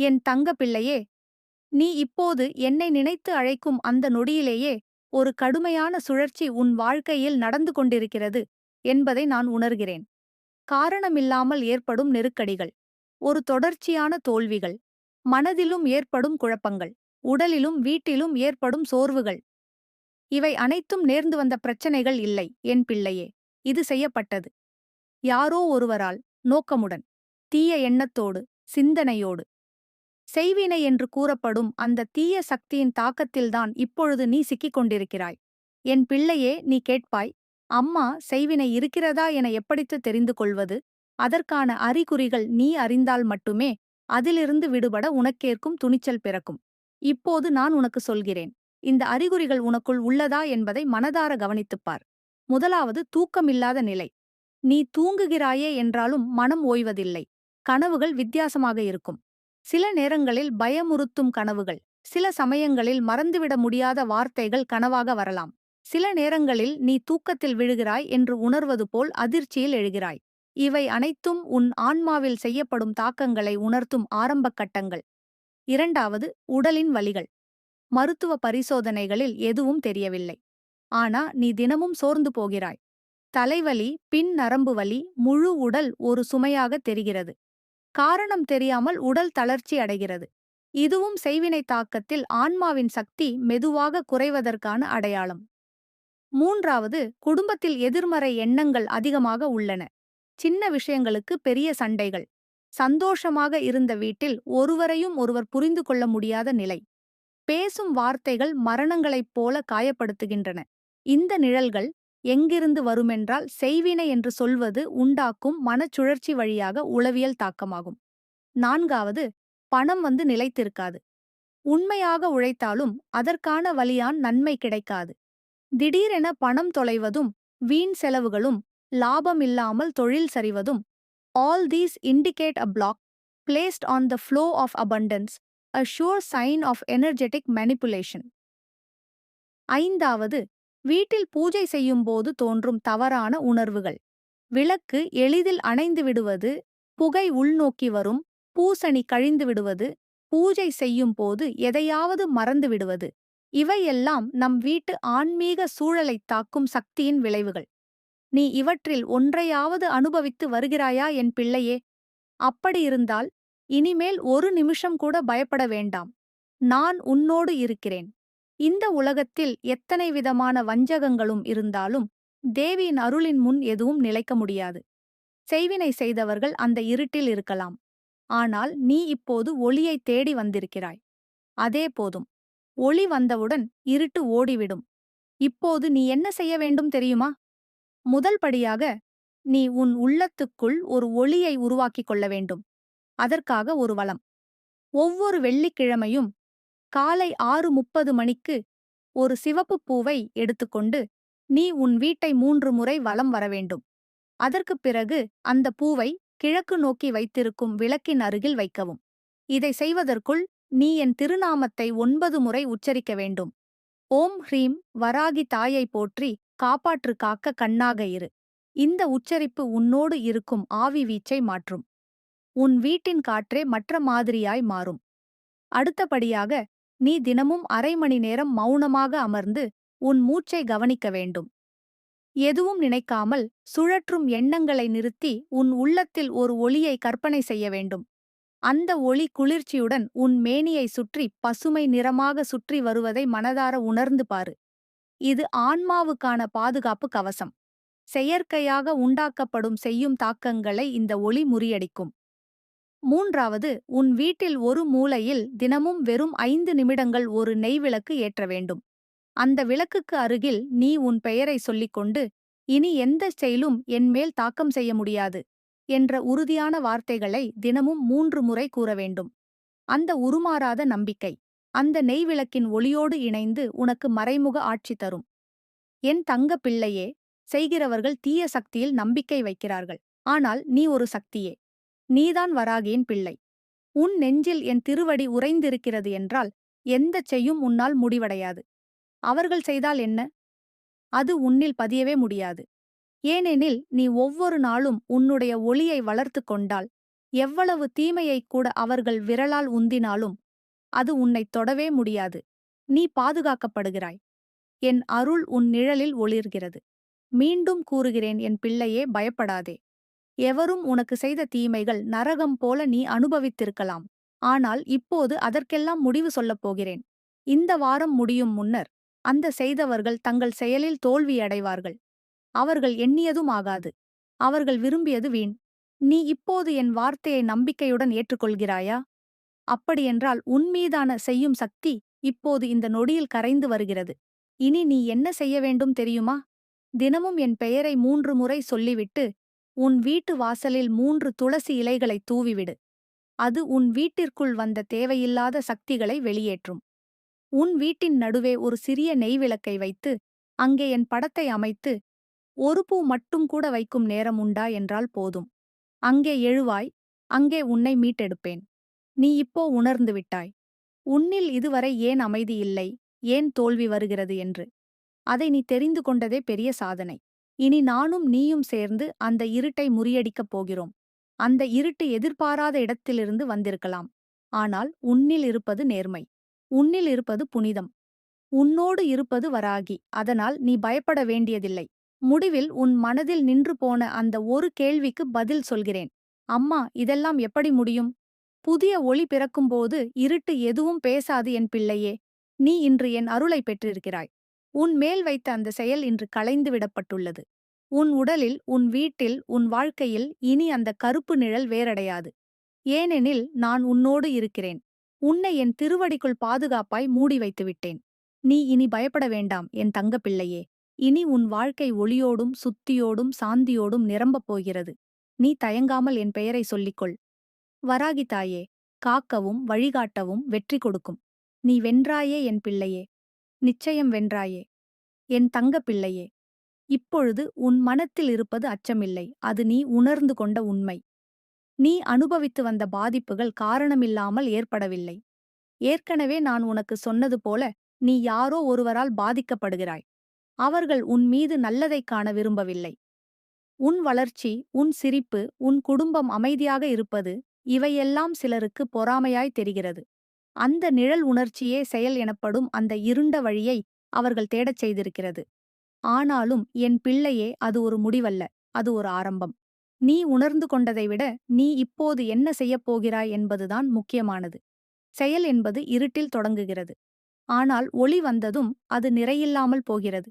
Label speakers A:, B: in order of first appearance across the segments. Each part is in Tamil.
A: என் தங்க பிள்ளையே நீ இப்போது என்னை நினைத்து அழைக்கும் அந்த நொடியிலேயே ஒரு கடுமையான சுழற்சி உன் வாழ்க்கையில் நடந்து கொண்டிருக்கிறது என்பதை நான் உணர்கிறேன். காரணமில்லாமல் ஏற்படும் நெருக்கடிகள் ஒரு தொடர்ச்சியான தோல்விகள் மனதிலும் ஏற்படும் குழப்பங்கள் உடலிலும் வீட்டிலும் ஏற்படும் சோர்வுகள் இவை அனைத்தும் நேர்ந்து வந்த பிரச்சனைகள் இல்லை என் பிள்ளையே இது செய்யப்பட்டது. யாரோ ஒருவரால் நோக்கமுடன் தீய எண்ணத்தோடு சிந்தனையோடு செய்வினை என்று கூறப்படும் அந்த தீய சக்தியின் தாக்கத்தில்தான் இப்பொழுது நீ சிக்கிக் கொண்டிருக்கிறாய் என் பிள்ளையே நீ கேட்பாய் அம்மா செய்வினை இருக்கிறதா என எப்படித்து தெரிந்து கொள்வது? அதற்கான அறிகுறிகள் நீ அறிந்தால் மட்டுமே அதிலிருந்து விடுபட உனக்கேற்கும் துணிச்சல் பிறக்கும். இப்போது நான் உனக்கு சொல்கிறேன். இந்த அறிகுறிகள் உனக்குள் உள்ளதா என்பதை மனதார கவனித்துப்பார் முதலாவது தூக்கமில்லாத நிலை. நீ தூங்குகிறாயே என்றாலும் மனம் ஓய்வதில்லை. கனவுகள் வித்தியாசமாக இருக்கும். சில நேரங்களில் பயமுறுத்தும் கனவுகள் சில சமயங்களில் மறந்துவிட முடியாத வார்த்தைகள் கனவாக வரலாம். சில நேரங்களில் நீ தூக்கத்தில் விழுகிறாய் என்று உணர்வது போல் அதிர்ச்சியில் எழுகிறாய். இவை அனைத்தும் உன் ஆன்மாவில் செய்யப்படும் தாக்கங்களை உணர்த்தும் ஆரம்பக் கட்டங்கள். இரண்டாவது உடலின் வலிகள். மருத்துவ பரிசோதனைகளில் எதுவும் தெரியவில்லை. ஆனா நீ தினமும் சோர்ந்து போகிறாய். தலைவலி பின் நரம்பு வலி முழு உடல் ஒரு சுமையாக தெரிகிறது. காரணம் தெரியாமல் உடல் தளர்ச்சி அடைகிறது. இதுவும் செய்வினை தாக்கத்தில் ஆன்மாவின் சக்தி மெதுவாக குறைவதற்கான அடையாளம். மூன்றாவது குடும்பத்தில் எதிர்மறை எண்ணங்கள் அதிகமாக உள்ளன. சின்ன விஷயங்களுக்கு பெரிய சண்டைகள். சந்தோஷமாக இருந்த வீட்டில் ஒருவரையும் ஒருவர் புரிந்து கொள்ள முடியாத நிலை. பேசும் வார்த்தைகள் மரணங்களைப் போல காயப்படுத்துகின்றன. இந்த நிழல்கள் எங்கிருந்து வருமென்றால் செய்வினை என்று சொல்வது உண்டாக்கும் மனச்சுழற்சி வழியாக உளவியல் தாக்கமாகும். நான்காவது பணம் வந்து நிலைத்திருக்காது. உண்மையாக உழைத்தாலும் அதற்கான வலியான் நன்மை கிடைக்காது. திடீரென பணம் தொலைவதும் வீண் செலவுகளும் லாபமில்லாமல் தொழில் சரிவதும் all these indicate a block placed on the flow of abundance a sure sign of energetic manipulation ஐந்தாவது வீட்டில் பூஜை செய்யும்போது தோன்றும் தவறான உணர்வுகள். விளக்கு எளிதில் அணைந்து விடுவது புகை உள்நோக்கி வரும் பூசணி கழிந்து விடுவது பூஜை செய்யும் போது எதையாவது மறந்து விடுவது. இவையெல்லாம் நம் வீட்டு ஆன்மீக சூழலைத் தாக்கும் சக்தியின் விளைவுகள். நீ இவற்றில் ஒன்றையாவது அனுபவித்து வருகிறாயா என் பிள்ளையே? அப்படியிருந்தால் இனிமேல் ஒரு நிமிஷம் கூட பயப்பட வேண்டாம். நான் உன்னோடு இருக்கிறேன். இந்த உலகத்தில் எத்தனை விதமான வஞ்சகங்களும் இருந்தாலும் தேவியின் அருளின் முன் எதுவும் நிலைக்க முடியாது. செய்வினை செய்தவர்கள் அந்த இருட்டில் இருக்கலாம். ஆனால் நீ இப்போது ஒளியை தேடி வந்திருக்கிறாய். அதே போதும் ஒளி வந்தவுடன் இருட்டு ஓடிவிடும். இப்போது நீ என்ன செய்ய வேண்டும் தெரியுமா? முதல் படியாக நீ உன் உள்ளத்துக்குள் ஒரு ஒளியை உருவாக்கிக் கொள்ள வேண்டும். அதற்காக ஒரு வளம். ஒவ்வொரு வெள்ளிக்கிழமையும் காலை ஆறு முப்பது மணிக்கு ஒரு சிவப்புப் பூவை எடுத்துக்கொண்டு நீ உன் வீட்டை மூன்று முறை வலம் வரவேண்டும் அதற்குப் பிறகு அந்த பூவை கிழக்கு நோக்கி வைத்திருக்கும் விளக்கின் அருகில் வைக்கவும். இதை செய்வதற்குள் நீ என் திருநாமத்தை ஒன்பது முறை உச்சரிக்க வேண்டும். ஓம் ஹ்ரீம் வராகி தாயை போற்றி காப்பாற்று காக்க கண்ணாக இரு. இந்த உச்சரிப்பு உன்னோடு இருக்கும் ஆவி வீச்சை மாற்றும். உன் வீட்டின் காற்றே மற்ற மாதிரியாய் மாறும். அடுத்தபடியாக நீ தினமும் அரை மணி நேரம் மௌனமாக அமர்ந்து உன் மூச்சை கவனிக்க வேண்டும். எதுவும் நினைக்காமல் சுழற்றும் எண்ணங்களை நிறுத்தி உன் உள்ளத்தில் ஒரு ஒளியை கற்பனை செய்ய வேண்டும். அந்த ஒளி குளிர்ச்சியுடன் உன் மேனியை சுற்றி பசுமை நிறமாக சுற்றி வருவதை மனதார உணர்ந்து பாரு. இது ஆன்மாவுக்கான பாதுகாப்பு கவசம். செயற்கையாக உண்டாக்கப்படும் செய்யும் தாக்கங்களை இந்த ஒளி முறியடிக்கும். மூன்றாவது உன் வீட்டில் ஒரு மூலையில் தினமும் வெறும் ஐந்து நிமிடங்கள் ஒரு நெய் விளக்கு ஏற்ற வேண்டும். அந்த விளக்குக்கு அருகில் நீ உன் பெயரை சொல்லிக்கொண்டு இனி எந்த செயலும் என்மேல் தாக்கம் செய்ய முடியாது என்ற உறுதியான வார்த்தைகளை தினமும் மூன்று முறை கூற வேண்டும். அந்த உருமாறாத நம்பிக்கை அந்த நெய்விளக்கின் ஒளியோடு இணைந்து உனக்கு மறைமுக ஆட்சி தரும். என் தங்க பிள்ளையே செய்கிறவர்கள் தீய சக்தியில் நம்பிக்கை வைக்கிறார்கள் ஆனால் நீ ஒரு சக்தியே. நீதான் வராகியின் பிள்ளை. உன் நெஞ்சில் என் திருவடி உறைந்திருக்கிறது என்றால் எந்தச் செய்யும் உன்னால் முடிவடையாது. அவர்கள் செய்தால் என்ன? அது உன்னில் பதியவே முடியாது. ஏனெனில் நீ ஒவ்வொரு நாளும் உன்னுடைய ஒளியை வளர்த்து கொண்டால் எவ்வளவு தீமையைக் கூட அவர்கள் விரலால் உந்தினாலும் அது உன்னைத் தொடவே முடியாது. நீ பாதுகாக்கப்படுகிறாய். என் அருள் உன் நிழலில் ஒளிர்கிறது. மீண்டும் கூறுகிறேன் என் பிள்ளையே பயப்படாதே. எவரும் உனக்கு செய்த தீமைகள் நரகம் போல நீ அனுபவித்திருக்கலாம். ஆனால் இப்போது அதற்கெல்லாம் முடிவு சொல்லப் போகிறேன். இந்த வாரம் முடியும் முன்னர் அந்த செய்தவர்கள் தங்கள் செயலில் தோல்வியடைவார்கள். அவர்கள் எண்ணியதும் ஆகாது. அவர்கள் விரும்பியது வீண். நீ இப்போது என் வார்த்தையை நம்பிக்கையுடன் ஏற்றுக்கொள்கிறாயா? அப்படியென்றால் உன்மீதான செய்யும் சக்தி இப்போது இந்த நொடியில் கரைந்து வருகிறது. இனி நீ என்ன செய்ய வேண்டும் தெரியுமா? தினமும் என் பெயரை மூன்று முறை சொல்லிவிட்டு உன் வீட்டு வாசலில் மூன்று துளசி இலைகளை தூவிவிடு. அது உன் வீட்டிற்குள் வந்த தேவையில்லாத சக்திகளை வெளியேற்றும். உன் வீட்டின் நடுவே ஒரு சிறிய நெய்விளக்கை வைத்து அங்கே என் படத்தை அமைத்து ஒரு பூ மட்டும் கூட வைக்கும் நேரம் உண்டா என்றால் போதும். அங்கே எழுவாய் அங்கே உன்னை மீட்டெடுப்பேன். நீ இப்போ உணர்ந்து விட்டாய். உன்னில் இதுவரை ஏன் அமைதி இல்லை ஏன் தோல்வி வருகிறது என்று. அதை நீ தெரிந்து கொண்டதே பெரிய சாதனை. இனி நானும் நீயும் சேர்ந்து அந்த இருட்டை முறியடிக்கப் போகிறோம். அந்த இருட்டு எதிர்பாராத இடத்திலிருந்து வந்திருக்கலாம். ஆனால் உன்னில் இருப்பது நேர்மை. உன்னில் இருப்பது புனிதம். உன்னோடு இருப்பது வராகி. அதனால் நீ பயப்பட வேண்டியதில்லை. முடிவில் உன் மனதில் நின்று போன அந்த ஒரு கேள்விக்கு பதில் சொல்கிறேன். அம்மா இதெல்லாம் எப்படி முடியும்? புதிய ஒளி பிறக்கும்போது இருட்டு எதுவும் பேசாது என் பிள்ளையே. நீ இன்று என் அருளை பெற்றிருக்கிறாய். உன் மேல் வைத்த அந்த செயல் இன்று களைந்து விடப்பட்டுள்ளது. உன் உடலில் உன் வீட்டில் உன் வாழ்க்கையில் இனி அந்த கருப்பு நிழல் வேறடையாது ஏனெனில் நான் உன்னோடு இருக்கிறேன். உன்னை என் திருவடிக்குள் பாதுகாப்பாய் மூடி வைத்து விட்டேன் நீ இனி பயப்பட வேண்டாம் என் தங்கப்பிள்ளையே. இனி உன் வாழ்க்கை ஒளியோடும் சுத்தியோடும் சாந்தியோடும் நிரம்பப் போகிறது. நீ தயங்காமல் என் பெயரை சொல்லிக்கொள். வராகி தாயே காக்கவும் வழிகாட்டவும் வெற்றி கொடுக்கும். நீ வென்றாயே என் பிள்ளையே. நிச்சயம் வென்றாயே. என் தங்க பிள்ளையே இப்பொழுது உன் மனத்தில் இருப்பது அச்சமில்லை. அது நீ உணர்ந்து கொண்ட உண்மை. நீ அனுபவித்து வந்த பாதிப்புகள் காரணமில்லாமல் ஏற்படவில்லை. ஏற்கனவே நான் உனக்கு சொன்னது போல நீ யாரோ ஒருவரால் பாதிக்கப்படுகிறாய். அவர்கள் உன் மீது நல்லதைக் காண விரும்பவில்லை. உன் வளர்ச்சி உன் சிரிப்பு உன் குடும்பம் அமைதியாக இருப்பது இவையெல்லாம் சிலருக்கு பொறாமையாய் தெரிகிறது. அந்த நிழல் உணர்ச்சியே செயல் எனப்படும் அந்த இருண்ட வழியை அவர்கள் தேடச் செய்திருக்கிறது. ஆனாலும் என் பிள்ளையே அது ஒரு முடிவல்ல. அது ஒரு ஆரம்பம். நீ உணர்ந்து கொண்டதை விட நீ இப்போது என்ன செய்யப் போகிறாய் என்பதுதான் முக்கியமானது. செயல் என்பது இருட்டில் தொடங்குகிறது. ஆனால் ஒளி வந்ததும் அது நிறையில்லாமல் போகிறது.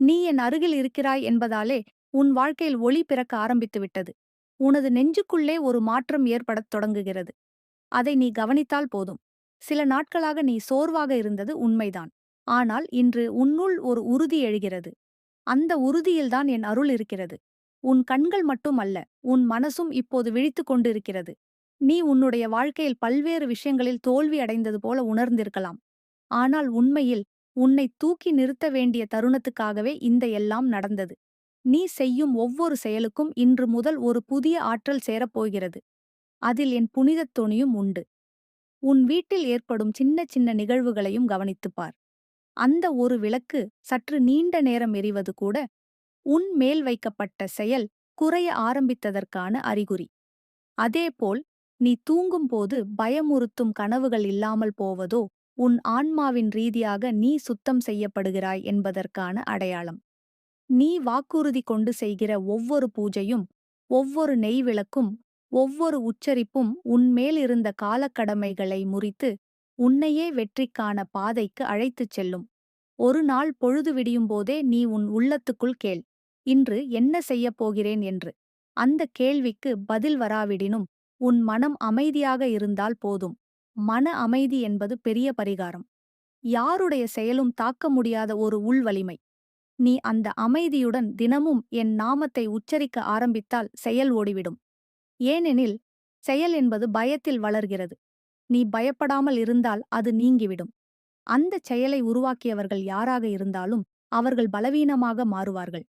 A: நீ என் அருகில் இருக்கிறாய் என்பதாலே உன் வாழ்க்கையில் ஒளி பிறக்க ஆரம்பித்து விட்டது. உனது நெஞ்சுக்குள்ளே ஒரு மாற்றம் ஏற்படத் தொடங்குகிறது. அதை நீ கவனித்தால் போதும். சில நாட்களாக நீ சோர்வாக இருந்தது உண்மைதான். ஆனால் இன்று உன்னுள் ஒரு உறுதி எழுகிறது. அந்த உறுதியில்தான் என் அருள் இருக்கிறது. உன் கண்கள் மட்டும் அல்ல உன் மனசும் இப்போது விழித்துக் கொண்டிருக்கிறது. நீ உன்னுடைய வாழ்க்கையில் பல்வேறு விஷயங்களில் தோல்வி அடைந்தது போல உணர்ந்திருக்கலாம். ஆனால் உண்மையில் உன்னை தூக்கி நிறுத்த வேண்டிய தருணத்துக்காகவே இந்த எல்லாம் நடந்தது. நீ செய்யும் ஒவ்வொரு செயலுக்கும் இன்று முதல் ஒரு புதிய ஆற்றல் சேரப்போகிறது. அதில் என் புனிதத் துணியும் உண்டு. உன் வீட்டில் ஏற்படும் சின்ன சின்ன நிகழ்வுகளையும் கவனித்துப்பார் அந்த ஒரு விளக்கு சற்று நீண்ட நேரம் எரிவது கூட உன் மேல் வைக்கப்பட்ட செயல் குறைய ஆரம்பித்ததற்கான அறிகுறி. அதேபோல் நீ தூங்கும்போது பயமுறுத்தும் கனவுகள் இல்லாமல் போவதோ உன் ஆன்மாவின் ரீதியாக நீ சுத்தம் செய்யப்படுகிறாய் என்பதற்கான அடையாளம். நீ வாக்குறுதி கொண்டு செய்கிற ஒவ்வொரு பூஜையும் ஒவ்வொரு நெய் விளக்கும் ஒவ்வொரு உச்சரிப்பும் உன்மேல் இருந்த காலக்கடமைகளை முறித்து உன்னையே வெற்றிக்கான பாதைக்கு அழைத்துச் செல்லும். ஒரு நாள் பொழுது விடியும்போதே நீ உன் உள்ளத்துக்குள் கேள் இன்று என்ன செய்யப் போகிறேன் என்று. அந்த கேள்விக்கு பதில் வராவிடினும் உன் மனம் அமைதியாக இருந்தால் போதும். மன அமைதி என்பது பெரிய பரிகாரம். யாருடைய செயலும் தாக்க முடியாத ஒரு உள்வலிமை. நீ அந்த அமைதியுடன் தினமும் என் நாமத்தை உச்சரிக்க ஆரம்பித்தால் செயல் ஓடிவிடும். ஏனெனில் செயல் என்பது பயத்தில் வளர்கிறது. நீ பயப்படாமல் இருந்தால் அது நீங்கிவிடும். அந்தச் செயலை உருவாக்கியவர்கள் யாராக இருந்தாலும் அவர்கள் பலவீனமாக மாறுவார்கள்.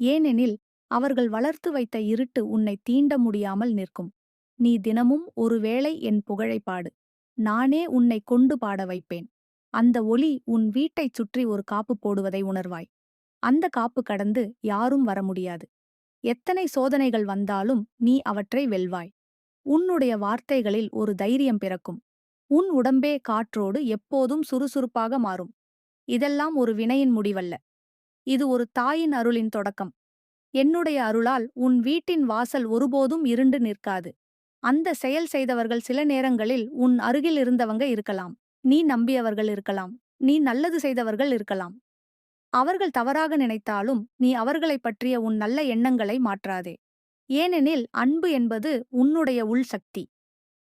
A: ஏனெனில் அவர்கள் வளர்த்து வைத்த இருட்டு உன்னை தீண்ட முடியாமல் நிற்கும். நீ தினமும் ஒருவேளை என் புகழைப்பாடு நானே உன்னை கொண்டு பாட வைப்பேன். அந்த ஒளி உன் வீட்டைச் சுற்றி ஒரு காப்பு போடுவதை உணர்வாய். அந்த காப்பு கடந்து யாரும் வர முடியாது. எத்தனை சோதனைகள் வந்தாலும் நீ அவற்றை வெல்வாய். உன்னுடைய வார்த்தைகளில் ஒரு தைரியம் பிறக்கும். உன் உடம்பே காற்றோடு எப்போதும் சுறுசுறுப்பாக மாறும். இதெல்லாம் ஒரு வினையின் முடிவல்ல. இது ஒரு தாயின் அருளின் தொடக்கம். என்னுடைய அருளால் உன் வீட்டின் வாசல் ஒருபோதும் இருண்டு நிற்காது. அந்த செயல் செய்தவர்கள் சில நேரங்களில் உன் அருகில் இருந்தவங்க இருக்கலாம். நீ நம்பியவர்கள் இருக்கலாம். நீ நல்லது செய்தவர்கள் இருக்கலாம். அவர்கள் தவறாக நினைத்தாலும் நீ அவர்களைப் பற்றிய உன் நல்ல எண்ணங்களை மாற்றாதே. ஏனெனில் அன்பு என்பது உன்னுடைய உள் சக்தி.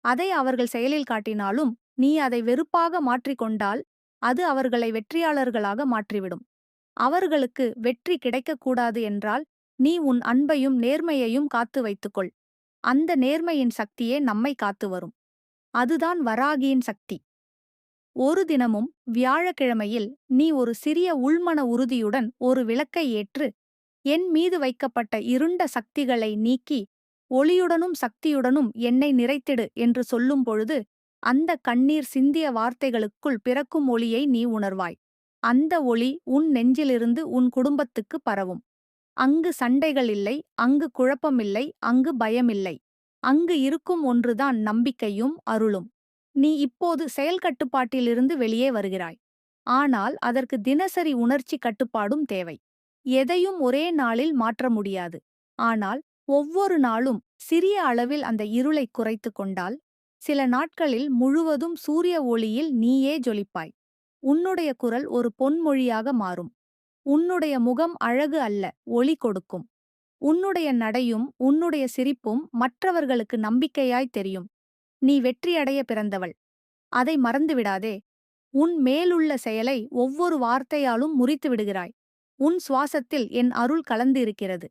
A: அதை அவர்கள் செயலில் காட்டினாலும் நீ அதை வெறுப்பாக மாற்றிக்கொண்டால் அது அவர்களை வெற்றியாளர்களாக மாற்றிவிடும். அவர்களுக்கு வெற்றி கிடைக்கக்கூடாது என்றால் நீ உன் அன்பையும் நேர்மையையும் காத்து வைத்துக்கொள். அந்த நேர்மையின் சக்தியே நம்மை காத்து வரும். அதுதான் வராகியின் சக்தி. ஒரு தினமும் வியாழக்கிழமையில் நீ ஒரு சிறிய உள்மன உறுதியுடன் ஒரு விளக்கை ஏற்று என் மீது வைக்கப்பட்ட இருண்ட சக்திகளை நீக்கி ஒளியுடனும் சக்தியுடனும் என்னை நிறைத்திடு என்று சொல்லும் பொழுது அந்த கண்ணீர் சிந்திய வார்த்தைகளுக்குள் பிறக்கும் ஒளியை நீ உணர்வாய். அந்த ஒளி உன் நெஞ்சிலிருந்து உன் குடும்பத்துக்கு பரவும். அங்கு சண்டைகள் இல்லை அங்கு குழப்பமில்லை அங்கு பயமில்லை. அங்கு இருக்கும் ஒன்றுதான் நம்பிக்கையும் அருளும். நீ இப்போது செயல் கட்டுப்பாட்டிலிருந்து வெளியே வருகிறாய். ஆனால் அதற்கு தினசரி உணர்ச்சி கட்டுப்பாடும் தேவை. எதையும் ஒரே நாளில் மாற்ற முடியாது. ஆனால் ஒவ்வொரு நாளும் சிறிய அளவில் அந்த இருளை குறைத்து கொண்டால் சில நாட்களில் முழுவதும் சூரிய ஒளியில் நீயே ஜொலிப்பாய். உன்னுடைய குரல் ஒரு பொன்மொழியாக மாறும். உன்னுடைய முகம் அழகு அல்ல ஒளி கொடுக்கும். உன்னுடைய நடையும் உன்னுடைய சிரிப்பும் மற்றவர்களுக்கு நம்பிக்கையாய் தெரியும். நீ வெற்றியடைய பிறந்தவள். அதை மறந்துவிடாதே உன் மேலுள்ள செயலை ஒவ்வொரு வார்த்தையாலும் முறித்து விடுகிறாய். உன் சுவாசத்தில் என் அருள் கலந்து இருக்கிறது.